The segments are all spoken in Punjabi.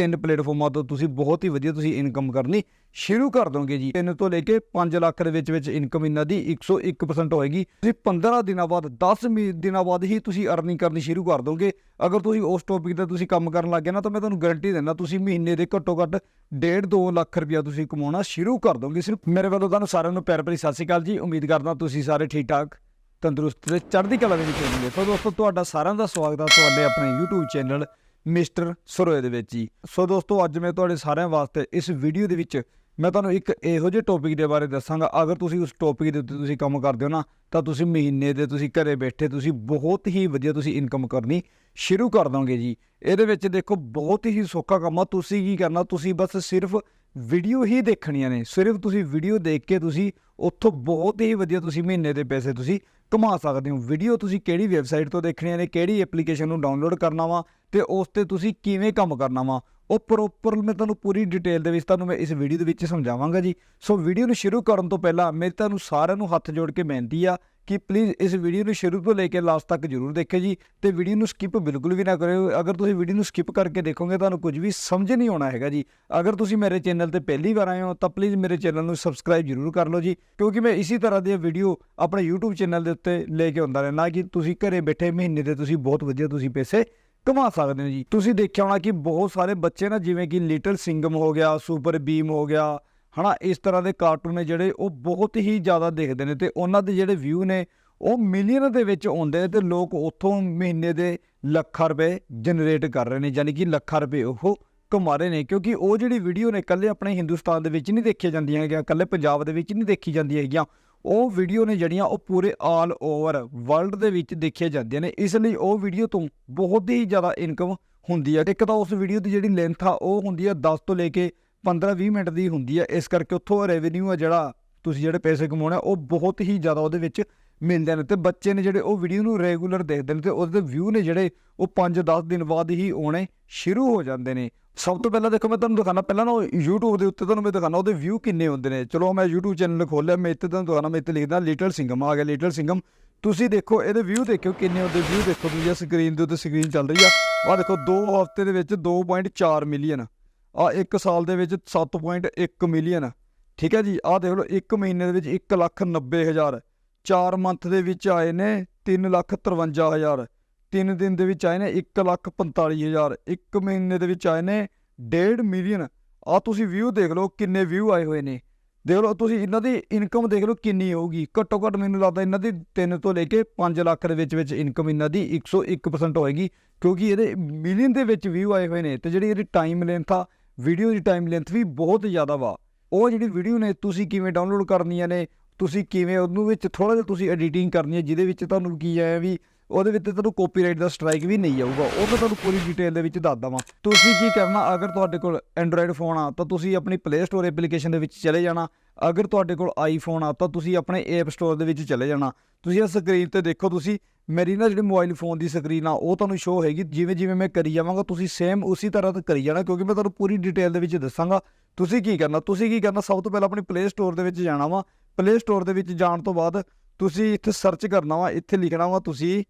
ਤਿੰਨ ਪਲੇਟਫਾਰਮਾਂ ਤੋਂ ਤੁਸੀਂ ਬਹੁਤ ਹੀ ਵਧੀਆ ਤੁਸੀਂ ਇਨਕਮ ਕਰਨੀ ਸ਼ੁਰੂ ਕਰ ਦੋਗੇ ਜੀ। ਤਿੰਨ ਤੋਂ ਲੈ ਕੇ 5 ਲੱਖ ਦੇ ਵਿੱਚ ਵਿੱਚ ਇਨਕਮ ਇਹਨਾਂ ਦੀ 101% ਹੋਏਗੀ। ਤੁਸੀਂ 15 ਦਿਨਾਂ ਬਾਅਦ 10 ਦਿਨਾਂ ਬਾਅਦ ਹੀ ਤੁਸੀਂ ਅਰਨਿੰਗ ਕਰਨੀ ਸ਼ੁਰੂ ਕਰ ਦੋਗੇ। ਅਗਰ ਤੁਸੀਂ ਉਸ ਟੌਪਿਕ ਤੇ ਤੁਸੀਂ ਕੰਮ ਕਰਨ ਲੱਗ ਗਏ ਨਾ ਤਾਂ ਮੈਂ ਤੁਹਾਨੂੰ ਗਾਰੰਟੀ ਦਿੰਦਾ ਤੁਸੀਂ ਮਹੀਨੇ ਦੇ ਘੱਟੋ ਘੱਟ 1.5 2 ਲੱਖ ਰੁਪਇਆ ਤੁਸੀਂ ਕਮਾਉਣਾ ਸ਼ੁਰੂ ਕਰ ਦੋਗੇ। ਸਿਰਫ ਮੇਰੇ ਵੱਲੋਂ ਤੁਹਾਨੂੰ ਸਾਰਿਆਂ ਨੂੰ ਪਿਆਰ ਭਰੀ ਸਤਿ ਸ਼੍ਰੀ ਅਕਾਲ ਜੀ। ਉਮੀਦ ਕਰਦਾ ਤੁਸੀਂ ਸਾਰੇ ਠੀਕ ਠਾਕ, ਤੰਦਰੁਸਤ ਤੇ ਚੜ੍ਹਦੀ ਕਲਾ ਦੇ ਵਿੱਚ ਹੋਵੋਗੇ। ਸੋ ਦੋਸਤੋ, ਤੁਹਾਡਾ ਸਾਰਿਆਂ ਦਾ ਸਵਾਗਤ ਹੈ ਤੁਹਾਡੇ ਆਪਣੇ YouTube ਚੈਨਲ ਮਿਸਟਰ ਸਰੋਏ ਦੇ ਵਿੱਚ ਜੀ। ਸੋ ਦੋਸਤੋ, ਅੱਜ ਮੈਂ ਤੁਹਾਡੇ ਸਾਰਿਆਂ ਵਾਸਤੇ ਇਸ ਵੀਡੀਓ ਦੇ ਵਿੱਚ ਮੈਂ ਤੁਹਾਨੂੰ ਇੱਕ ਇਹੋ ਜਿਹੇ ਟੌਪਿਕ ਦੇ ਬਾਰੇ ਦੱਸਾਂਗਾ। ਅਗਰ ਤੁਸੀਂ ਉਸ ਟੌਪਿਕ ਦੇ ਉੱਤੇ ਤੁਸੀਂ ਕੰਮ ਕਰਦੇ ਹੋ ਨਾ, ਤਾਂ ਤੁਸੀਂ ਮਹੀਨੇ ਦੇ ਤੁਸੀਂ ਘਰੇ ਬੈਠੇ ਤੁਸੀਂ ਬਹੁਤ ਹੀ ਵਧੀਆ ਤੁਸੀਂ ਇਨਕਮ ਕਰਨੀ ਸ਼ੁਰੂ ਕਰ ਦੋਗੇ ਜੀ। ਇਹਦੇ ਵਿੱਚ ਦੇਖੋ, ਬਹੁਤ ਹੀ ਸੌਖਾ ਕੰਮ ਆ। ਤੁਸੀਂ ਕੀ ਕਰਨਾ, ਤੁਸੀਂ ਬਸ ਸਿਰਫ ਵੀਡੀਓ ਹੀ ਦੇਖਣੀਆਂ ਨੇ। ਸਿਰਫ ਤੁਸੀਂ ਵੀਡੀਓ ਦੇਖ ਕੇ ਤੁਸੀਂ ਉੱਥੋਂ ਬਹੁਤ ਹੀ ਵਧੀਆ ਤੁਸੀਂ ਮਹੀਨੇ ਦੇ ਪੈਸੇ ਤੁਸੀਂ ਕਮਾ ਸਕਦੇ ਹੋ। ਵੀਡੀਓ ਤੁਸੀਂ ਕਿਹੜੀ ਵੈਬਸਾਈਟ ਤੋਂ ਦੇਖਣੀ ਹੈ ਕਿਹੜੀ ਐਪਲੀਕੇਸ਼ਨ ਨੂੰ ਡਾਊਨਲੋਡ ਕਰਨਾ ਵਾ ਤੇ ਉਸ ਤੇ ਤੁਸੀਂ ਕਿਵੇਂ ਕੰਮ ਕਰਨਾ ਵਾ, ਉਹ ਪ੍ਰੋਪਰ ਮੈਂ ਤੁਹਾਨੂੰ ਪੂਰੀ ਡਿਟੇਲ ਦੇ ਵਿੱਚ ਤੁਹਾਨੂੰ ਮੈਂ ਇਸ ਵੀਡੀਓ ਦੇ ਵਿੱਚ ਸਮਝਾਵਾਂਗਾ ਜੀ। ਸੋ ਵੀਡੀਓ ਨੂੰ ਸ਼ੁਰੂ ਕਰਨ ਤੋਂ ਪਹਿਲਾਂ ਮੇਰੀ ਤੁਹਾਨੂੰ ਸਾਰਿਆਂ ਨੂੰ ਹੱਥ ਜੋੜ ਕੇ ਬੇਨਤੀ ਆ ਕਿ ਪਲੀਜ਼ ਇਸ ਵੀਡੀਓ ਨੂੰ ਸ਼ੁਰੂ ਤੋਂ ਲੈ ਕੇ ਲਾਸਟ ਤੱਕ ਜਰੂਰ ਦੇਖਿਓ ਜੀ ਤੇ ਵੀਡੀਓ ਨੂੰ ਸਕਿਪ ਬਿਲਕੁਲ ਵੀ ਨਾ ਕਰਿਓ। ਅਗਰ ਤੁਸੀਂ ਵੀਡੀਓ ਨੂੰ ਸਕਿਪ ਕਰਕੇ ਦੇਖੋਗੇ ਤੁਹਾਨੂੰ ਕੁਝ ਵੀ ਸਮਝ ਨਹੀਂ ਆਉਣਾ ਹੈਗਾ ਜੀ। ਅਗਰ ਤੁਸੀਂ ਮੇਰੇ ਚੈਨਲ ਤੇ ਪਹਿਲੀ ਵਾਰ ਆਏ ਹੋ ਤਾਂ ਪਲੀਜ਼ ਮੇਰੇ ਚੈਨਲ ਨੂੰ ਸਬਸਕ੍ਰਾਈਬ ਜਰੂਰ ਕਰ ਲਓ ਜੀ। ਕਿਉਂਕਿ ਮੈਂ ਇਸੇ ਤਰ੍ਹਾਂ ਦੀਆਂ ਵੀਡੀਓ ਆਪਣੇ YouTube ਚੈਨਲ ਦੇ ਉੱਤੇ ਲੈ ਕੇ ਆਉਂਦਾ ਰਹਿਣਾ ਕਿ ਤੁਸੀਂ ਘਰੇ ਬੈਠੇ ਮਹੀਨੇ ਦੇ ਤੁਸੀਂ ਬਹੁਤ ਵਧੀਆ ਤੁਸੀਂ ਪੈਸੇ ਕਮਾ ਸਕਦੇ ਹੋ ਜੀ। ਤੁਸੀਂ ਦੇਖਿਆ ਹੋਣਾ ਕਿ ਬਹੁਤ ਸਾਰੇ ਬੱਚੇ ਨਾ ਜਿਵੇਂ ਕਿ ਲਿਟਲ ਸਿੰਗਮ ਹੋ ਗਿਆ ਸੁਪਰ ਬੀਮ ਹੋ ਗਿਆ ਹਨਾ, ਇਸ ਤਰ੍ਹਾਂ ਦੇ ਕਾਰਟੂਨ ਨੇ ਜਿਹੜੇ ਉਹ ਬਹੁਤ ਹੀ ਜ਼ਿਆਦਾ ਦੇਖਦੇ ਨੇ ਤੇ ਉਹਨਾਂ ਦੇ ਜਿਹੜੇ ਵਿਊ ਨੇ, ਉਹ ਮਿਲੀਅਨ ਦੇ ਵਿੱਚ ਆਉਂਦੇ ਨੇ ਤੇ ਲੋਕ ਉੱਥੋਂ ਮਹੀਨੇ ਦੇ ਲੱਖਾਂ ਰੁਪਏ ਜਨਰੇਟ ਕਰ ਰਹੇ ਨੇ ਯਾਨੀ ਕਿ ਲੱਖਾਂ ਰੁਪਏ ਉਹ ਕਮਾ ਰਹੇ ਨੇ, ਕਿਉਂਕਿ ਉਹ ਜਿਹੜੀ ਵੀਡੀਓ ਨੇ ਇਕੱਲੇ ਆਪਣੇ ਹਿੰਦੁਸਤਾਨ ਦੇ ਵਿੱਚ ਨਹੀਂ ਦੇਖੀਆਂ ਜਾਂਦੀਆਂ ਹੈਗੀਆਂ, ਇਕੱਲੇ ਪੰਜਾਬ ਦੇ ਵਿੱਚ ਨਹੀਂ ਦੇਖੀ ਜਾਂਦੀਆਂ ਹੈਗੀਆਂ, ਉਹ ਵੀਡੀਓ ਨੇ ਜਿਹੜੀਆਂ ਉਹ ਪੂਰੇ ਆਲ ਓਵਰ ਵਰਲਡ ਦੇ ਵਿੱਚ ਦੇਖੀਆਂ ਜਾਂਦੀਆਂ ਨੇ, ਇਸ ਲਈ ਉਹ ਵੀਡੀਓ ਤੋਂ ਬਹੁਤ ਹੀ ਜ਼ਿਆਦਾ ਇਨਕਮ ਹੁੰਦੀ ਹੈ ਇੱਕ ਤਾਂ ਉਸ ਵੀਡੀਓ ਦੀ ਜਿਹੜੀ ਲੈਂਥ ਆ, ਉਹ ਹੁੰਦੀ ਹੈ 10 ਤੋਂ ਲੈ ਕੇ 15-20 ਮਿੰਟ ਦੀ ਹੁੰਦੀ ਹੈ ਇਸ ਕਰਕੇ ਉੱਥੋਂ ਰੈਵਨਿਊ ਆ ਜਿਹੜਾ ਤੁਸੀਂ ਜਿਹੜੇ ਪੈਸੇ ਕਮਾਉਣੇ ਆ, ਉਹ ਬਹੁਤ ਹੀ ਜ਼ਿਆਦਾ ਉਹਦੇ ਵਿੱਚ ਮਿਲਦੇ ਨੇ ਤੇ ਬੱਚੇ ਨੇ ਜਿਹੜੇ ਉਹ ਵੀਡੀਓ ਨੂੰ ਰੈਗੂਲਰ ਦੇਖਦੇ ਨੇ ਤੇ ਉਹਦੇ ਵਿਊ ਨੇ ਜਿਹੜੇ ਉਹ 5-10 ਦਿਨ ਬਾਅਦ ਹੀ ਆਉਣੇ ਸ਼ੁਰੂ ਹੋ ਜਾਂਦੇ ਨੇ। ਸਭ ਤੋਂ ਪਹਿਲਾਂ ਦੇਖੋ ਮੈਂ ਤੁਹਾਨੂੰ ਦਿਖਾਣਾ ਪਹਿਲਾਂ ਨਾ ਉਹ YouTube ਦੇ ਉੱਤੇ ਤੁਹਾਨੂੰ ਮੈਂ ਦਿਖਾਣਾ ਉਹਦੇ ਵਿਊ ਕਿੰਨੇ ਹੁੰਦੇ ਨੇ। ਚਲੋ ਮੈਂ YouTube ਚੈਨਲ ਖੋਲਿਆ ਮੈਂ ਇੱਥੇ ਤੁਹਾਨੂੰ ਦਿਖਾਣਾ ਮੈਂ ਇੱਥੇ ਲਿਖਦਾ ਲਿਟਲ ਸਿੰਗਮ ਆ ਗਿਆ ਲਿਟਲ ਸਿੰਗਮ ਤੁਸੀਂ ਦੇਖੋ ਇਹਦੇ ਵਿਊ ਦੇਖਿਓ ਕਿੰਨੇ ਉਹਦੇ ਵਿਊ ਦੇਖੋ ਤੁਸੀਂ ਸਕਰੀਨ ਦੇ ਉੱਤੇ ਸਕਰੀਨ ਚੱਲ ਰਹੀ ਆ। ਆਹ ਦੇਖੋ 2 ਹਫ਼ਤੇ ਦੇ ਵਿੱਚ 2.4 ਮਿਲੀਅਨ ਆ ਇੱਕ ਸਾਲ ਦੇ ਵਿੱਚ 7.1 ਮਿਲੀਅਨ। ਠੀਕ ਹੈ ਜੀ? ਆਹ ਦੇਖ ਲਓ 1 ਮਹੀਨੇ ਦੇ ਵਿੱਚ 1 ਲੱਖ 90 ਹਜ਼ਾਰ। 4 ਮੰਥ ਦੇ ਵਿੱਚ ਆਏ ਨੇ 3 ਲੱਖ 53 ਹਜ਼ਾਰ। 3 ਦਿਨ ਦੇ ਵਿੱਚ ਆਏ ਨੇ 1 ਲੱਖ 45 ਹਜ਼ਾਰ। 1 ਮਹੀਨੇ ਦੇ ਵਿੱਚ ਆਏ ਨੇ 1.5 ਮਿਲੀਅਨ। ਆ ਤੁਸੀਂ ਵਿਊ ਦੇਖ ਲਓ ਕਿੰਨੇ ਵਿਊ ਆਏ ਹੋਏ ਨੇ। ਦੇਖ ਲਓ, ਤੁਸੀਂ ਇਹਨਾਂ ਦੀ ਇਨਕਮ ਦੇਖ ਲਓ ਕਿੰਨੀ ਹੋਊਗੀ। ਘੱਟੋ ਘੱਟ ਮੈਨੂੰ ਲੱਗਦਾ ਇਹਨਾਂ ਦੀ 3 ਤੋਂ ਲੈ ਕੇ 5 ਲੱਖ ਦੇ ਵਿੱਚ ਵਿੱਚ ਇਨਕਮ ਇਹਨਾਂ ਦੀ 101% ਹੋਏਗੀ। ਕਿਉਂਕਿ ਇਹਦੇ ਮਿਲੀਅਨ ਦੇ ਵਿੱਚ ਵਿਊ ਆਏ ਹੋਏ ਨੇ ਤੇ ਜਿਹੜੀ ਇਹਦੀ ਟਾਈਮ ਲੈਂਥ ਆ ਵੀਡੀਓ ਦੀ ਟਾਈਮ ਲੈਂਥ ਵੀ ਬਹੁਤ ਜ਼ਿਆਦਾ ਵਾ। ਉਹ ਜਿਹੜੀ ਵੀਡੀਓ ਨੇ ਤੁਸੀਂ ਕਿਵੇਂ ਡਾਊਨਲੋਡ ਕਰਨੀਆਂ ਨੇ, ਤੁਸੀਂ ਕਿਵੇਂ ਉਹਨੂੰ ਵਿੱਚ ਥੋੜਾ ਜਿਹਾ ਤੁਸੀਂ ਐਡੀਟਿੰਗ ਕਰਨੀ ਹੈ, ਜਿਹਦੇ ਵਿੱਚ ਤੁਹਾਨੂੰ ਕੀ ਹੈ ਵੀ ਉਹਦੇ ਵਿੱਚ ਤੁਹਾਨੂੰ ਕਾਪੀਰਾਈਟ ਦਾ ਸਟ੍ਰਾਈਕ ਵੀ ਨਹੀਂ ਆਊਗਾ। ਉਹ ਮੈਂ ਤੁਹਾਨੂੰ ਪੂਰੀ ਡਿਟੇਲ ਦੇ ਵਿੱਚ ਦੱਸ ਦਵਾਂ। ਤੁਸੀਂ ਕੀ ਕਰਨਾ? ਅਗਰ ਤੁਹਾਡੇ ਕੋਲ ਐਂਡਰੋਇਡ ਫੋਨ ਆ, ਤਾਂ ਤੁਸੀਂ ਆਪਣੀ ਪਲੇ ਸਟੋਰ ਐਪਲੀਕੇਸ਼ਨ ਦੇ ਵਿੱਚ ਚਲੇ ਜਾਣਾ। ਅਗਰ ਤੁਹਾਡੇ ਕੋਲ ਆਈਫੋਨ ਆ, ਤਾਂ ਤੁਸੀਂ ਆਪਣੇ ਐਪ ਸਟੋਰ ਦੇ ਵਿੱਚ ਚਲੇ ਜਾਣਾ। ਤੁਸੀਂ ਇਹ ਸਕਰੀਨ ਤੇ ਦੇਖੋ ਤੁਸੀਂ, ਮੇਰੀ ਨਾ ਜਿਹੜੀ ਮੋਬਾਈਲ ਫੋਨ ਦੀ ਸਕਰੀਨ ਆ, ਉਹ ਤੁਹਾਨੂੰ ਸ਼ੋ ਹੈਗੀ। ਜਿਵੇਂ ਜਿਵੇਂ ਮੈਂ ਕਰੀ ਜਾਵਾਂਗਾ, ਤੁਸੀਂ ਸੇਮ ਉਸੇ ਤਰ੍ਹਾਂ ਤੇ ਕਰੀ ਜਾਣਾ, ਕਿਉਂਕਿ ਮੈਂ ਤੁਹਾਨੂੰ ਪੂਰੀ ਡਿਟੇਲ ਦੇ ਵਿੱਚ ਦੱਸਾਂਗਾ। ਤੁਸੀਂ ਕੀ ਕਰਨਾ? ਤੁਸੀਂ ਕੀ ਕਰਨਾ? ਸਭ ਤੋਂ ਪਹਿਲਾਂ ਆਪਣੀ ਪਲੇ ਸਟੋਰ ਦੇ ਵਿੱਚ ਜਾਣਾ ਵਾ। ਪਲੇ ਸਟੋਰ ਦੇ ਵਿੱਚ ਜਾਣ ਤੋਂ ਬਾਅਦ ਤੁਸੀਂ ਇੱਥੇ ਸਰਚ ਕਰਨਾ ਵਾ, ਇੱਥੇ ਲਿਖਣਾ ਵਾ ਤੁਸੀਂ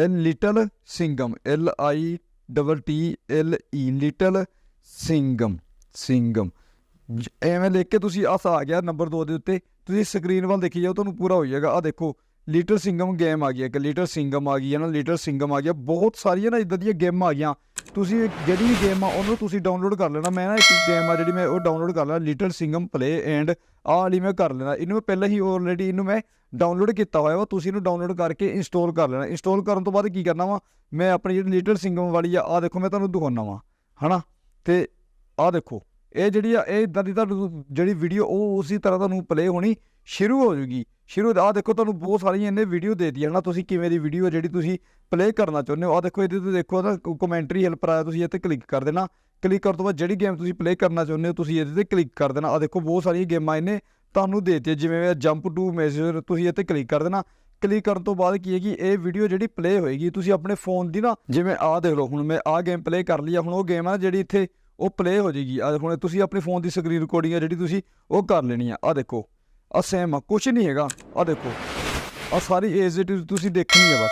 little Singham L I double T L E. Little Singham Singham ਐਵੇਂ ਲਿਖ ਕੇ ਤੁਸੀਂ ਆਸ ਆ ਗਿਆ ਨੰਬਰ 2 ਦੇ ਉੱਤੇ। ਤੁਸੀਂ ਸਕਰੀਨ ਵੱਲ ਦੇਖੀ ਜਾਓ, ਤੁਹਾਨੂੰ ਪੂਰਾ ਹੋ ਜਾਏਗਾ। ਆ ਦੇਖੋ ਲਿਟਲ ਸਿੰਗਮ ਗੇਮ ਆ ਗਈ ਹੈ ਕਿ ਲਿਟਲ ਸਿੰਗਮ ਆ ਗਈ, ਹੈ ਨਾ? ਲਿਟਲ ਸਿੰਗਮ ਆ ਗਿਆ। ਬਹੁਤ ਸਾਰੀਆਂ ਨਾ ਇਦਾਂ ਦੀਆਂ ਗੇਮਾਂ ਆ ਗਈਆਂ। ਤੁਸੀਂ ਜਿਹੜੀ ਵੀ ਗੇਮ ਆ, ਉਹਨੂੰ ਤੁਸੀਂ ਡਾਊਨਲੋਡ ਕਰ ਲੈਣਾ। ਮੈਂ ਨਾ ਇੱਕ ਗੇਮ ਆ ਜਿਹੜੀ ਮੈਂ ਉਹ ਡਾਊਨਲੋਡ ਕਰ ਲੈਣਾ। ਲਿਟਲ ਸਿੰਗਮ ਪਲੇ ਐਂਡ ਆਹ ਵਾਲੀ ਮੈਂ ਕਰ ਲੈਣਾ ਇਹਨੂੰ ਮੈਂ ਪਹਿਲਾਂ ਹੀ ਆਲਰੇਡੀ ਇਹਨੂੰ ਮੈਂ ਡਾਊਨਲੋਡ ਕੀਤਾ ਹੋਇਆ ਵਾ। ਤੁਸੀਂ ਇਹਨੂੰ ਡਾਊਨਲੋਡ ਕਰਕੇ ਇੰਸਟਾਲ ਕਰ ਲੈਣਾ। ਇੰਸਟਾਲ ਕਰਨ ਤੋਂ ਬਾਅਦ ਕੀ ਕਰਨਾ ਵਾ? ਮੈਂ ਆਪਣੀ ਜਿਹੜੀ ਲਿਟਲ ਸਿੰਗਮ ਵਾਲੀ ਆ ਆ ਦੇਖੋ ਮੈਂ ਤੁਹਾਨੂੰ ਦਿਖਾਉਣਾ ਵਾ, ਹਨਾ? ਤੇ ਆਹ ਦੇਖੋ, ਇਹ ਜਿਹੜੀ ਆ, ਇਹ ਇਦਾਂ ਦੀ ਤੁਹਾਨੂੰ ਜਿਹੜੀ ਵੀਡੀਓ ਉਹ ਉਸੇ ਤਰ੍ਹਾਂ ਤੁਹਾਨੂੰ ਪਲੇ ਹੋਣੀ ਸ਼ੁਰੂ ਹੋ ਜੂਗੀ। ਸ਼ੁਰੂ ਆਹ ਦੇਖੋ ਤੁਹਾਨੂੰ ਬਹੁਤ ਸਾਰੀਆਂ ਇਹਨੇ ਵੀਡੀਓ ਦੇ ਦਿੱਤੀਆਂ ਨਾ। ਤੁਸੀਂ ਕਿਵੇਂ ਦੀ ਵੀਡੀਓ ਜਿਹੜੀ ਤੁਸੀਂ ਪਲੇ ਕਰਨਾ ਚਾਹੁੰਦੇ ਹੋ? ਆਹ ਦੇਖੋ ਇਹਦੇ ਤੇ ਦੇਖੋ ਨਾ ਕਮੈਂਟਰੀ ਹੈਲਪਰ ਆਇਆ, ਤੁਸੀਂ ਇੱਥੇ ਕਲਿੱਕ ਕਰ ਦੇਣਾ। ਕਲਿੱਕ ਕਰਨ ਤੋਂ ਬਾਅਦ ਜਿਹੜੀ ਗੇਮ ਤੁਸੀਂ ਪਲੇ ਕਰਨਾ ਚਾਹੁੰਦੇ ਹੋ, ਤੁਸੀਂ ਇਹਦੇ ਤੇ ਕਲਿੱਕ ਕਰ ਦੇਣਾ। ਆਹ ਦੇਖੋ, ਬਹੁਤ ਸਾਰੀਆਂ ਗੇਮਾਂ ਇਹਨੇ ਤੁਹਾਨੂੰ ਦੇ ਦਿੱਤੀਆਂ। ਜਿਵੇਂ ਜੰਪ ਟੂ ਮੇਜਰ ਤੁਸੀਂ ਇੱਥੇ ਕਲਿੱਕ ਕਰ ਦੇਣਾ। ਕਲਿੱਕ ਕਰਨ ਤੋਂ ਬਾਅਦ ਕੀ ਹੈ ਕਿ ਇਹ ਵੀਡੀਓ ਜਿਹੜੀ ਪਲੇ ਹੋਏਗੀ, ਤੁਸੀਂ ਆਪਣੇ ਫੋਨ ਦੀ ਨਾ, ਜਿਵੇਂ ਆਹ ਦੇਖ ਲਓ, ਹੁਣ ਮੈਂ ਆਹ ਗੇਮ ਪਲੇ ਕਰ ਲਈ ਆ, ਹੁਣ ਉਹ ਗੇਮ ਆ ਜਿਹੜੀ ਇੱਥੇ ਉਹ ਪਲੇ ਹੋ ਜਾਏਗੀ। ਆ ਹੁਣ ਤੁਸੀਂ ਆਪਣੇ ਫੋਨ ਦੀ ਸਕਰੀਨ ਰਿਕਾਰਡਿੰਗ ਆ ਜਿਹੜੀ ਤੁਸੀਂ ਉਹ ਕਰ ਲੈਣੀ ਆ। ਆ ਦੇਖੋ ਆ ਸੇਮ ਆ, ਕੁਛ ਨਹੀਂ ਹੈਗਾ। ਆ ਦੇਖੋ ਆ ਸਾਰੀ ਏਜ ਇਟ ਤੁਸੀਂ ਦੇਖਣੀ ਆ ਬਸ।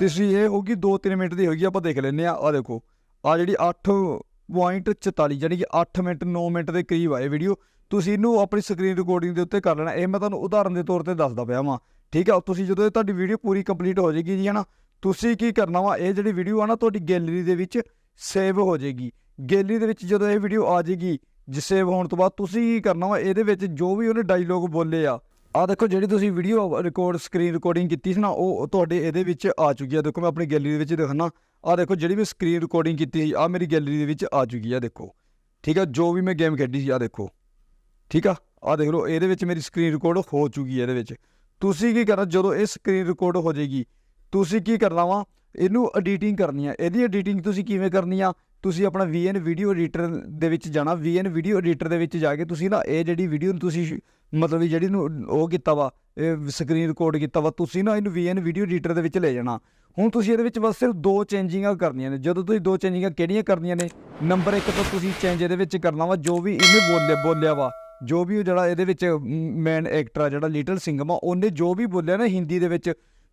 ਤੁਸੀਂ ਇਹ ਹੋਗੀ 2-3 ਮਿੰਟ ਦੀ ਹੋਗੀ ਆਪਾਂ ਦੇਖ ਲੈਨੇ ਆ। ਆ ਦੇਖੋ ਆ ਜਿਹੜੀ 8 9.44 ਯਾਨੀ ਕਿ 8 ਮਿੰਟ 9 ਮਿੰਟ ਦੇ ਕਰੀਬ ਆਏ ਵੀਡੀਓ ਤੁਸੀਂ ਇਹਨੂੰ ਆਪਣੀ ਸਕਰੀਨ ਰਿਕਾਰਡਿੰਗ ਦੇ ਉੱਤੇ ਕਰ ਲੈਣਾ। ਇਹ ਮੈਂ ਤੁਹਾਨੂੰ ਉਦਾਹਰਨ ਦੇ ਤੌਰ ਤੇ ਦੱਸਦਾ ਪਿਆ ਵਾਂ। ਠੀਕ ਆ? ਤੁਸੀਂ ਜਦੋਂ ਇਹ ਤੁਹਾਡੀ ਵੀਡੀਓ ਪੂਰੀ ਕੰਪਲੀਟ ਹੋ ਜਾਏਗੀ ਜੀ, ਹਨਾ? ਤੁਸੀਂ ਕੀ ਕਰਨਾ ਵਾ? ਇਹ ਜਿਹੜੀ ਵੀਡੀਓ ਆ ਨਾ, ਤੁਹਾਡੀ ਗੈਲਰੀ ਦੇ ਵਿੱਚ ਸੇਵ ਹੋ ਜਾਏਗੀ। ਗੈਲਰੀ ਦੇ ਵਿੱਚ ਜਦੋਂ ਇਹ ਵੀਡੀਓ ਆ ਜਾਏਗੀ, ਜੀ ਸੇਵ ਹੋਣ ਤੋਂ ਬਾਅਦ ਤੁਸੀਂ ਕੀ ਕਰਨਾ ਵਾ? ਇਹਦੇ ਵਿੱਚ ਜੋ ਵੀ ਉਹਨੇ ਡਾਇਲੋਗ ਬੋਲੇ ਆ ਆ ਦੇਖੋ ਜਿਹੜੀ ਤੁਸੀਂ ਵੀਡੀਓ ਰਿਕਾਰਡ ਸਕਰੀਨ ਰਿਕਾਰਡਿੰਗ ਕੀਤੀ ਸੀ ਨਾ, ਉਹ ਤੁਹਾਡੇ ਇਹਦੇ ਵਿੱਚ ਆ ਚੁੱਕੀ ਆ। ਦੇਖੋ ਮੈਂ ਆਪਣੀ ਗੈਲਰੀ ਦੇ ਵਿੱਚ ਦਿਖਾਣਾ ਆ ਦੇਖੋ ਜਿਹੜੀ ਵੀ ਸਕਰੀਨ ਰਿਕਾਰਡਿੰਗ ਕੀਤੀ ਸੀ, ਆ ਮੇਰੀ ਗੈਲਰੀ ਦੇ ਵਿੱਚ ਆ ਚੁੱਕੀ ਆ, ਦੇਖੋ। ਠੀਕ ਆ, ਜੋ ਵੀ ਮੈਂ ਗੇਮ ਖੇਡੀ ਸੀ, ਆ ਦੇਖੋ। ਠੀਕ ਆ ਆ ਦੇਖ ਲਓ, ਇਹਦੇ ਵਿੱਚ ਮੇਰੀ ਸਕਰੀਨ ਰਿਕਾਰਡ ਹੋ ਚੁੱਕੀ ਹੈ ਇਹਦੇ ਵਿੱਚ। ਤੁਸੀਂ ਕੀ ਕਰਨਾ, ਜਦੋਂ ਇਹ ਸਕਰੀਨ ਰਿਕਾਰਡ ਹੋ ਜਾਏਗੀ, ਤੁਸੀਂ ਕੀ ਕਰਨਾ ਵਾ? ਇਹਨੂੰ ਐਡੀਟਿੰਗ ਕਰਨੀ ਆ। ਇਹਦੀ ਐਡੀਟਿੰਗ ਤੁਸੀਂ ਕਿਵੇਂ ਕਰਨੀ ਆ? ਤੁਸੀਂ ਆਪਣਾ VN ਵੀਡੀਓ ਐਡੀਟਰ ਦੇ ਵਿੱਚ ਜਾਣਾ VN ਵੀਡੀਓ ਐਡੀਟਰ ਦੇ ਵਿੱਚ ਜਾ ਕੇ ਤੁਸੀਂ ਨਾ ਇਹ ਜਿਹੜੀ ਵੀਡੀਓ ਨੂੰ ਤੁਸੀਂ ਮਤਲਬ ਜਿਹੜੀ ਨੂੰ ਉਹ ਕੀਤਾ ਵਾ, ਇਹ ਸਕਰੀਨ ਰਿਕਾਰਡ ਕੀਤਾ ਵਾ, ਤੁਸੀਂ ਨਾ ਇਹਨੂੰ VN ਵੀਡੀਓ ਐਡੀਟਰ ਦੇ ਵਿੱਚ ਲੈ ਜਾਣਾ। ਹੁਣ ਤੁਸੀਂ ਇਹਦੇ ਵਿੱਚ ਬਸ ਸਿਰਫ ਦੋ ਚੇਂਜਿੰਗਾਂ ਕਰਨੀਆਂ ਨੇ। ਜਦੋਂ ਤੁਸੀਂ ਦੋ ਚੇਂਜਿੰਗਾਂ ਕਿਹੜੀਆਂ ਕਰਨੀਆਂ ਨੇ ਨੰਬਰ 1 ਤਾਂ ਤੁਸੀਂ ਚੇਂਜ ਇਹਦੇ ਵਿੱਚ ਕਰਨਾ ਵਾ, ਜੋ ਵੀ ਇਹਨੇ ਬੋਲਿਆ ਬੋਲਿਆ ਵਾ, ਜੋ ਵੀ ਉਹ ਜਿਹੜਾ ਇਹਦੇ ਵਿੱਚ ਮੈਨ ਐਕਟਰ ਆ, ਜਿਹੜਾ ਲਿਟਲ ਸਿੰਘਮ ਆ ਉਹਨੇ ਜੋ ਵੀ ਬੋਲਿਆ ਨਾ ਹਿੰਦੀ ਦੇ ਵਿੱਚ,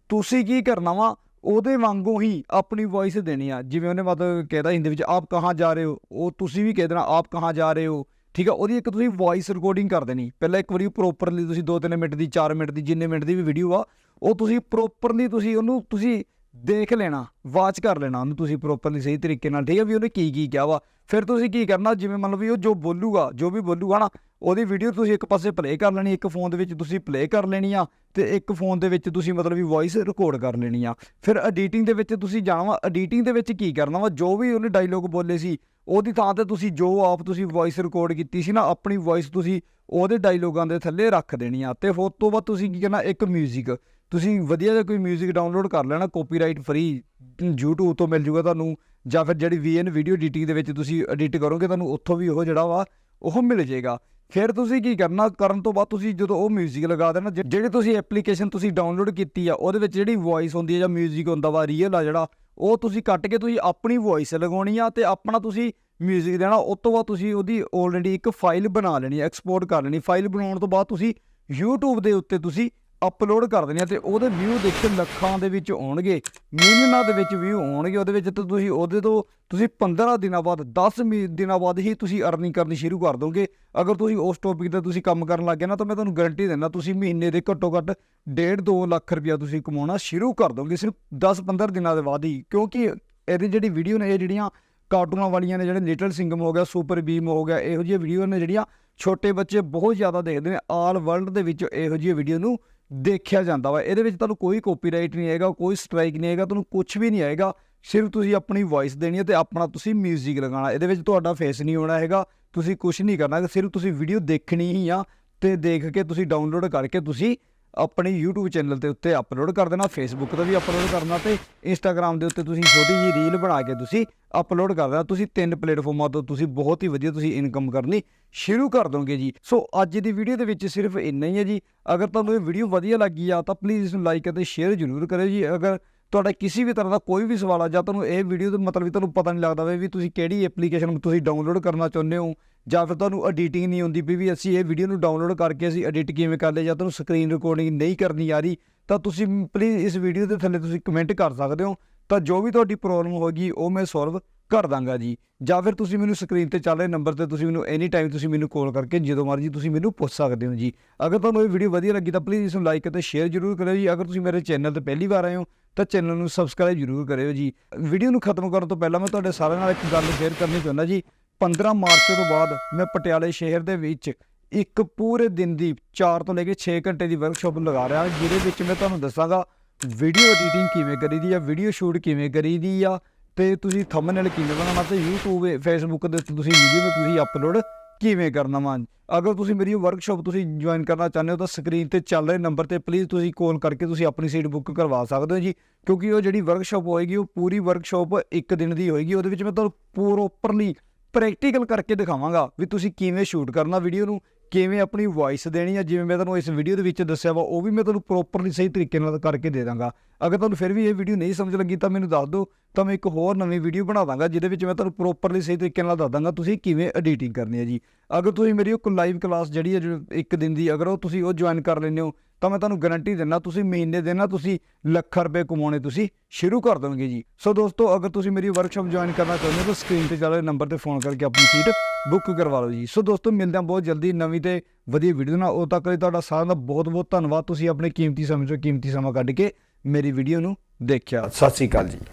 ਤੁਸੀਂ ਕੀ ਕਰਨਾ ਵਾ ਉਹਦੇ ਵਾਂਗੂ ਹੀ ਆਪਣੀ ਵੌਇਸ ਦੇਣੀ ਆ। ਜਿਵੇਂ ਉਹਨੇ ਮਤਲਬ ਕਹਿਦਾ ਹਿੰਦੀ ਵਿੱਚ, ਆਪ ਕਹਾਂ ਜਾ ਰਹੇ ਹੋ? ਉਹ ਤੁਸੀਂ ਵੀ ਕਹਿ ਦੇਣਾ, ਆਪ ਕਹਾਂ ਜਾ ਰਹੇ ਹੋ? ਠੀਕ ਆ, ਉਹਦੀ ਇੱਕ ਤੁਸੀਂ ਵੌਇਸ ਰਿਕਾਰਡਿੰਗ ਕਰ ਦੇਣੀ। ਪਹਿਲਾਂ ਇੱਕ ਵਾਰੀ ਪ੍ਰੋਪਰਲੀ ਤੁਸੀਂ 2-3 ਮਿੰਟ ਦੀ 4 ਮਿੰਟ ਦੀ, ਜਿੰਨੇ ਮਿੰਟ ਦੀ ਵੀ ਵੀਡੀਓ ਆ, ਉਹ ਤੁਸੀਂ ਪ੍ਰੋਪਰਲੀ ਤੁਸੀਂ ਉਹਨੂੰ ਤੁਸੀਂ ਦੇਖ ਲੈਣਾ ਵਾਚ ਕਰ ਲੈਣਾ ਉਹਨੂੰ ਤੁਸੀਂ ਪ੍ਰੋਪਰਲੀ ਸਹੀ ਤਰੀਕੇ ਨਾਲ। ਠੀਕ ਆ ਵੀ ਉਹਨੇ ਕੀ ਕੀ ਕਿਹਾ ਵਾ। ਫਿਰ ਤੁਸੀਂ ਕੀ ਕਰਨਾ, ਜਿਵੇਂ ਮੰਨ ਲਓ ਵੀ ਉਹ ਜੋ ਬੋਲੂਗਾ, ਜੋ ਵੀ ਬੋਲੂਗਾ ਨਾ ਉਹਦੀ ਵੀਡੀਓ ਤੁਸੀਂ ਇੱਕ ਪਾਸੇ ਪਲੇ ਕਰ ਲੈਣੀ ਇੱਕ ਫੋਨ ਦੇ ਵਿੱਚ ਤੁਸੀਂ ਪਲੇ ਕਰ ਲੈਣੀ ਆ ਤੇ ਇੱਕ ਫੋਨ ਦੇ ਵਿੱਚ ਤੁਸੀਂ ਮਤਲਬ ਵੀ ਵੌਇਸ ਰਿਕਾਰਡ ਕਰ ਲੈਣੀ ਆ ਫਿਰ ਐਡੀਟਿੰਗ ਦੇ ਵਿੱਚ ਤੁਸੀਂ ਜਾਣਾ ਵਾ ਐਡੀਟਿੰਗ ਦੇ ਵਿੱਚ ਕੀ ਕਰਨਾ ਵਾ ਜੋ ਵੀ ਉਹਨੇ ਡਾਇਲੋਗ ਬੋਲੇ ਸੀ ਉਹਦੀ ਥਾਂ ਤੇ ਤੁਸੀਂ ਜੋ ਆਪ ਤੁਸੀਂ ਵੌਇਸ ਰਿਕਾਰਡ ਕੀਤੀ ਸੀ ਨਾ ਆਪਣੀ ਵੌਇਸ ਤੁਸੀਂ ਉਹਦੇ ਡਾਇਲੋਗਾਂ ਦੇ ਥੱਲੇ ਰੱਖ ਦੇਣੀ ਆ ਤੇ ਉਸ ਤੋਂ ਬਾਅਦ ਤੁਸੀਂ ਕੀ ਕਰਨਾ ਇੱਕ 뮤직 ਤੁਸੀਂ ਵਧੀਆ ਜਿਹਾ ਕੋਈ 뮤직 ਡਾਊਨਲੋਡ ਕਰ ਲੈਣਾ ਕਾਪੀਰਾਈਟ ਫ੍ਰੀ YouTube ਤੋਂ ਮਿਲ ਜੂਗਾ ਤੁਹਾਨੂੰ ਜਾਂ ਫਿਰ ਜਿਹੜੀ VN ਵੀਡੀਓ ਐਡੀਟਿੰਗ ਦੇ ਵਿੱਚ ਤੁਸੀਂ ਐਡਿਟ ਕਰੋਗੇ ਤੁਹਾਨੂੰ ਉੱਥੋਂ ਵੀ ਉਹ ਜਿਹੜਾ ਵਾ ਉਹ ਮਿਲ ਜਾਏਗਾ ਫਿਰ ਤੁਸੀਂ ਕੀ ਕਰਨਾ ਕਰਨ ਤੋਂ ਬਾਅਦ ਤੁਸੀਂ ਜਦੋਂ ਉਹ 뮤직 ਲਗਾ ਦੇਣਾ ਜਿ- ਜਿਹੜੀ ਤੁਸੀਂ ਐਪਲੀਕੇਸ਼ਨ ਤੁਸੀਂ ਡਾਊਨਲੋਡ ਕੀਤੀ ਆ ਉਹਦੇ ਵਿੱਚ ਜਿਹੜੀ ਵੌਇਸ ਹੁੰਦੀ ਹੈ ਜਾਂ 뮤직 ਹੁੰਦਾ ਵਾ ਰੀਅਲ ਆ ਜਿਹੜਾ ਉਹ ਤੁਸੀਂ ਕੱਟ ਕੇ ਤੁਸੀਂ ਆਪਣੀ ਵੌਇਸ ਲਗਾਉਣੀ ਆ ਤੇ ਆਪਣਾ ਤੁਸੀਂ 뮤직 ਦੇਣਾ ਉਸ ਤੋਂ ਬਾਅਦ ਤੁਸੀਂ ਉਹਦੀ ਆਲਰੇਡੀ ਇੱਕ ਫਾਈਲ ਬਣਾ ਲੈਣੀ ਐਕਸਪੋਰਟ ਕਰ ਲੈਣੀ ਫਾਈਲ ਬਣਾਉਣ ਤੋਂ ਬਾਅਦ ਤੁਸੀਂ YouTube ਦੇ ਉੱਤੇ ਤੁਸੀਂ ਅਪਲੋਡ ਕਰ ਦਿੰਦੇ ਆ ਤੇ ਉਹਦੇ ਵਿਊ ਦੇਖੇ ਲੱਖਾਂ ਦੇ ਵਿੱਚ ਆਉਣਗੇ, ਮਿਲੀਅਨਾਂ ਦੇ ਵਿੱਚ ਵਿਊ ਆਉਣਗੇ, ਉਹਦੇ ਵਿੱਚ ਤਾਂ ਤੁਸੀਂ ਉਹਦੇ ਤੋਂ ਤੁਸੀਂ 15 ਦਿਨਾਂ ਬਾਅਦ 10 ਮੀ- ਦਿਨਾਂ ਬਾਅਦ ਹੀ ਤੁਸੀਂ ਅਰਨਿੰਗ ਕਰਨੀ ਸ਼ੁਰੂ ਕਰ ਦੋਗੇ। ਅਗਰ ਤੁਸੀਂ ਉਸ ਟੌਪਿਕ ਤੇ ਤੁਸੀਂ ਕੰਮ ਕਰਨ ਲੱਗ ਗਏ ਨਾ, ਤਾਂ ਮੈਂ ਤੁਹਾਨੂੰ ਗਾਰੰਟੀ ਦਿੰਦਾ, ਤੁਸੀਂ ਮਹੀਨੇ ਦੇ ਘੱਟੋ ਘੱਟ 1.5 2 ਲੱਖ ਰੁਪਇਆ ਤੁਸੀਂ ਕਮਾਉਣਾ ਸ਼ੁਰੂ ਕਰ ਦੋਗੇ, ਸਿਰਫ 10 15 ਦਿਨਾਂ ਦੇ ਬਾਅਦ ਹੀ। ਕਿਉਂਕਿ ਇਹਦੀ ਜਿਹੜੀ ਵੀਡੀਓ ਨੇ, ਇਹ ਜਿਹੜੀਆਂ ਕਾਰਟੂਨਾਂ ਵਾਲੀਆਂ ਨੇ, ਜਿਹੜੇ ਲਿਟਲ ਸਿੰਗਮ ਹੋ ਗਿਆ ਸੁਪਰ ਬੀਮ ਹੋ ਗਿਆ, ਇਹੋ ਜਿਹੀਆਂ ਵੀਡੀਓ ਨੇ ਜਿਹੜੀਆਂ ਛੋਟੇ ਬੱਚੇ ਬਹੁਤ ਜ਼ਿਆਦਾ ਦੇਖਦੇ ਨੇ, ਆਲ ਵਰਲਡ ਦੇ ਵਿੱਚ ਇਹੋ ਜਿਹੀਆਂ ਵੀਡੀਓ ਨੂੰ ਦੇਖਿਆ ਜਾਂਦਾ ਵਾ। ਇਹਦੇ ਵਿੱਚ ਤੁਹਾਨੂੰ ਕੋਈ ਕਾਪੀਰਾਈਟ ਨਹੀਂ ਆਏਗਾ, ਕੋਈ ਸਟ੍ਰਾਈਕ ਨਹੀਂ ਆਏਗਾ, ਤੁਹਾਨੂੰ ਕੁਝ ਵੀ ਨਹੀਂ ਆਏਗਾ। ਸਿਰਫ ਤੁਸੀਂ ਆਪਣੀ ਵੌਇਸ ਦੇਣੀ ਹੈ ਤੇ ਆਪਣਾ ਤੁਸੀਂ 뮤직 ਲਗਾਉਣਾ। ਇਹਦੇ ਵਿੱਚ ਤੁਹਾਡਾ ਫੇਸ ਨਹੀਂ ਹੋਣਾ ਹੈਗਾ, ਤੁਸੀਂ ਕੁਝ ਨਹੀਂ ਕਰਨਾ। ਸਿਰਫ ਤੁਸੀਂ ਵੀਡੀਓ ਦੇਖਣੀ ਹੀ ਆ ਤੇ ਦੇਖ ਕੇ ਤੁਸੀਂ ਡਾਊਨਲੋਡ ਕਰਕੇ ਤੁਸੀਂ ਆਪਣੇ YouTube ਚੈਨਲ ਦੇ ਉੱਤੇ ਅਪਲੋਡ ਕਰ ਦੇਣਾ, Facebook ਤੇ ਵੀ ਅਪਲੋਡ ਕਰਨਾ ਤੇ Instagram ਦੇ ਉੱਤੇ ਤੁਸੀਂ ਛੋਟੀ ਜਿਹੀ ਰੀਲ ਬਣਾ ਕੇ ਤੁਸੀਂ ਅਪਲੋਡ ਕਰ ਦੇਣਾ। ਤੁਸੀਂ ਤਿੰਨ ਪਲੇਟਫਾਰਮਾਂ ਤੋਂ ਤੁਸੀਂ ਬਹੁਤ ਹੀ ਵਧੀਆ ਤੁਸੀਂ ਇਨਕਮ ਕਰਨੀ ਸ਼ੁਰੂ ਕਰ ਦੋਗੇ ਜੀ। ਸੋ ਅੱਜ ਦੀ ਵੀਡੀਓ ਦੇ ਵਿੱਚ ਸਿਰਫ ਇੰਨਾ ਹੀ ਹੈ ਜੀ। ਅਗਰ ਤੁਹਾਨੂੰ ਇਹ ਵੀਡੀਓ ਵਧੀਆ ਲੱਗੀ ਆ ਤਾਂ ਪਲੀਜ਼ ਇਸ ਨੂੰ ਲਾਈਕ ਅਤੇ ਸ਼ੇਅਰ ਜ਼ਰੂਰ ਕਰਿਓ ਜੀ। ਅਗਰ ਤੁਹਾਡਾ ਕਿਸੇ ਵੀ ਤਰ੍ਹਾਂ ਦਾ ਕੋਈ ਵੀ ਸਵਾਲ ਆ ਜਾਂ ਤੁਹਾਨੂੰ ਇਹ ਵੀਡੀਓ ਦਾ ਮਤਲਬ ਵੀ ਤੁਹਾਨੂੰ ਪਤਾ ਨਹੀਂ ਲੱਗਦਾ ਵੇ ਵੀ ਤੁਸੀਂ ਕਿਹੜੀ ਐਪਲੀਕੇਸ਼ਨ ਤੁਸੀਂ ਡਾਊਨਲੋਡ ਕਰਨਾ ਚਾਹੁੰਦੇ ਹੋ ਜਾਂ ਫਿਰ ਤੁਹਾਨੂੰ ਐਡੀਟਿੰਗ ਨਹੀਂ ਆਉਂਦੀ ਵੀ ਵੀ ਅਸੀਂ ਇਹ ਵੀਡੀਓ ਨੂੰ ਡਾਊਨਲੋਡ ਕਰਕੇ ਅਸੀਂ ਐਡਿਟ ਕਿਵੇਂ ਕਰ ਲਏ ਜਾਂ ਤੁਹਾਨੂੰ ਸਕਰੀਨ ਰਿਕਾਰਡਿੰਗ ਨਹੀਂ ਕਰਨੀ ਆ ਰਹੀ, ਤਾਂ ਤੁਸੀਂ ਪਲੀਜ਼ ਇਸ ਵੀਡੀਓ ਦੇ ਥੱਲੇ ਤੁਸੀਂ ਕਮੈਂਟ ਕਰ ਸਕਦੇ ਹੋ। ਤਾਂ ਜੋ ਵੀ ਤੁਹਾਡੀ ਪ੍ਰੋਬਲਮ ਹੋਗੀ ਉਹ ਮੈਂ ਸੋਲਵ ਕਰ ਦਾਂਗਾ ਜੀ। ਜਾਂ ਫਿਰ ਤੁਸੀਂ ਮੈਨੂੰ ਸਕਰੀਨ ਤੇ ਚੱਲ ਰਹੇ ਨੰਬਰ ਤੇ ਤੁਸੀਂ ਮੈਨੂੰ ਐਨੀ ਟਾਈਮ ਤੁਸੀਂ ਮੈਨੂੰ ਕਾਲ ਕਰਕੇ ਜਦੋਂ ਮਰਜ਼ੀ ਤੁਸੀਂ ਮੈਨੂੰ ਪੁੱਛ ਸਕਦੇ ਹੋ ਜੀ। ਅਗਰ ਤੁਹਾਨੂੰ ਇਹ ਵੀਡੀਓ ਵਧੀਆ ਲੱਗੀ ਤਾਂ ਪਲੀਜ਼ ਇਸ ਨੂੰ ਲਾਈਕ ਅਤੇ ਸ਼ੇਅਰ ਜ਼ਰੂਰ ਕਰਿਓ ਜੀ। ਅਗਰ ਤੁਸੀਂ ਮੇਰੇ ਚੈਨਲ ਤੇ ਪਹਿਲੀ ਵਾਰ ਆਏ ਹੋ, ਤਾਂ ਚੈਨਲ ਨੂੰ ਸਬਸਕ੍ਰਾਈਬ ਜ਼ਰੂਰ ਕਰਿਓ ਜੀ। ਵੀਡੀਓ ਨੂੰ ਖਤਮ ਕਰਨ ਤੋਂ ਪਹਿਲਾਂ ਮੈਂ ਤੁਹਾਡੇ ਸਾਰਿਆਂ ਨਾਲ ਇੱਕ ਗੱਲ ਸ਼ੇਅਰ ਕਰਨੀ ਚਾਹੁੰਦਾ ਜੀ। 15 ਮਾਰਚ ਤੋਂ ਬਾਅਦ ਮੈਂ ਪਟਿਆਲੇ ਸ਼ਹਿਰ ਦੇ ਵਿੱਚ ਇੱਕ ਪੂਰੇ ਦਿਨ ਦੀ 4 ਤੋਂ ਲੈ ਕੇ 6 ਘੰਟੇ ਦੀ ਵਰਕਸ਼ਾਪ ਲਗਾ ਰਿਹਾ, ਜਿਹਦੇ ਵਿੱਚ ਮੈਂ ਤੁਹਾਨੂੰ ਦੱਸਾਂਗਾ ਵੀਡੀਓ ਐਡੀਟਿੰਗ ਕਿਵੇਂ ਕਰੀਦੀ ਆ ਵੀਡੀਓ ਸ਼ੂਟ ਕਿਵੇਂ ਕਰੀਦੀ ਆ, ਤੇ ਤੁਸੀਂ ਥੰਬਨੇਲ ਕਿਵੇਂ ਬਣਾਉਣਾ ਤੇ YouTube, Facebook ਦੇ ਉੱਤੇ ਤੁਸੀਂ ਵੀਡੀਓ ਨੂੰ ਤੁਸੀਂ ਅਪਲੋਡ ਕਿਵੇਂ ਕਰਨਾ ਵਾ। ਅਗਰ ਤੁਸੀਂ ਮੇਰੀ ਵਰਕਸ਼ਾਪ ਤੁਸੀਂ ਜੁਆਇਨ ਕਰਨਾ ਚਾਹੁੰਦੇ ਹੋ ਤਾਂ ਸਕਰੀਨ ਤੇ ਚੱਲ ਰਹੇ ਨੰਬਰ ਤੇ ਪਲੀਜ਼ ਤੁਸੀਂ ਕਾਲ ਕਰਕੇ ਤੁਸੀਂ ਆਪਣੀ ਸੀਟ ਬੁੱਕ ਕਰਵਾ ਸਕਦੇ ਹੋ ਜੀ, ਕਿਉਂਕਿ ਉਹ ਜਿਹੜੀ ਵਰਕਸ਼ਾਪ ਹੋਏਗੀ ਉਹ ਪੂਰੀ ਵਰਕਸ਼ਾਪ ਇੱਕ ਦਿਨ ਦੀ ਹੋਏਗੀ, ਉਹਦੇ ਵਿੱਚ ਮੈਂ ਤੁਹਾਨੂੰ ਪ੍ਰੋਪਰਲੀ ਪ੍ਰੈਕਟੀਕਲ ਕਰਕੇ ਦਿਖਾਵਾਂਗਾ ਵੀ ਤੁਸੀਂ ਕਿਵੇਂ ਸ਼ੂਟ ਕਰਨਾ ਵੀਡੀਓ ਨੂੰ, ਕਿਵੇਂ ਆਪਣੀ ਵੌਇਸ ਦੇਣੀ ਆ। ਜਿਵੇਂ ਮੈਂ ਤੁਹਾਨੂੰ ਇਸ ਵੀਡੀਓ ਦੇ ਵਿੱਚ ਦੱਸਿਆ ਵਾ, ਉਹ ਵੀ ਮੈਂ ਤੁਹਾਨੂੰ ਪ੍ਰੋਪਰਲੀ ਸਹੀ ਤਰੀਕੇ ਨਾਲ ਕਰਕੇ ਦੇ ਦਾਂਗਾ। ਅਗਰ ਤੁਹਾਨੂੰ ਫਿਰ ਵੀ ਇਹ ਵੀਡੀਓ ਨਹੀਂ ਸਮਝ ਲੱਗੀ ਤਾਂ ਮੈਨੂੰ ਦੱਸ ਦਿਓ, ਤਾਂ ਮੈਂ ਇੱਕ ਹੋਰ ਨਵੀਂ ਵੀਡੀਓ ਬਣਾ ਦਾਂਗਾ, ਜਿਹਦੇ ਵਿੱਚ ਮੈਂ ਤੁਹਾਨੂੰ ਪ੍ਰੋਪਰਲੀ ਸਹੀ ਤਰੀਕੇ ਨਾਲ ਦੱਸ ਦਾਂਗਾ ਤੁਸੀਂ ਕਿਵੇਂ ਐਡੀਟਿੰਗ ਕਰਨੀ ਹੈ ਜੀ। ਅਗਰ ਤੁਸੀਂ ਮੇਰੀ ਉਹ ਲਾਈਵ ਕਲਾਸ ਜਿਹੜੀ ਹੈ ਇੱਕ ਦਿਨ ਦੀ, ਅਗਰ ਉਹ ਤੁਸੀਂ ਉਹ ਜੁਆਇਨ ਕਰ ਲੈਂਦੇ ਹੋ, ਤਾਂ ਮੈਂ ਤੁਹਾਨੂੰ ਗਾਰੰਟੀ ਦਿੰਦਾ ਤੁਸੀਂ ਮਹੀਨੇ ਦੇ ਨਾ ਤੁਸੀਂ ਲੱਖਾਂ ਰੁਪਏ ਕਮਾਉਣੇ ਤੁਸੀਂ ਸ਼ੁਰੂ ਕਰ ਦੋਗੇ ਜੀ। ਸੋ ਦੋਸਤੋ, ਅਗਰ ਤੁਸੀਂ ਮੇਰੀ ਵਰਕਸ਼ਾਪ ਜੁਆਇਨ ਕਰਨਾ ਚਾਹੁੰਦੇ ਹੋ, ਤਾਂ ਸਕਰੀਨ ਤੇ ਚੱਲ ਰਹੇ ਨੰਬਰ ਤੇ ਫੋਨ ਕਰਕੇ ਆਪਣੀ ਸੀਟ ਬੁੱਕ ਕਰਵਾ ਲਓ ਜੀ। ਸੋ ਦੋਸਤੋ, ਮਿਲਦੇ ਹਾਂ ਬਹੁਤ ਜਲਦੀ ਨਵੀਂ ਤੇ ਵਧੀਆ ਵੀਡੀਓ ਨਾਲ। ਉਹ ਤੱਕ ਲਈ ਤੁਹਾਡਾ ਸਾਰਿਆਂ ਦਾ ਬਹੁਤ ਬਹੁਤ ਧੰਨਵਾਦ। ਤੁਸੀਂ ਆਪਣੇ ਕੀਮਤੀ ਸਮੇਂ ਚੋਂ ਕੀਮਤੀ ਸਮਾਂ ਕੱਢ ਕੇ ਮੇਰੀ ਵੀਡੀਓ ਨੂੰ ਦੇਖਿਆ। ਸਤਿ ਸ੍ਰੀ ਅਕਾਲ ਜੀ।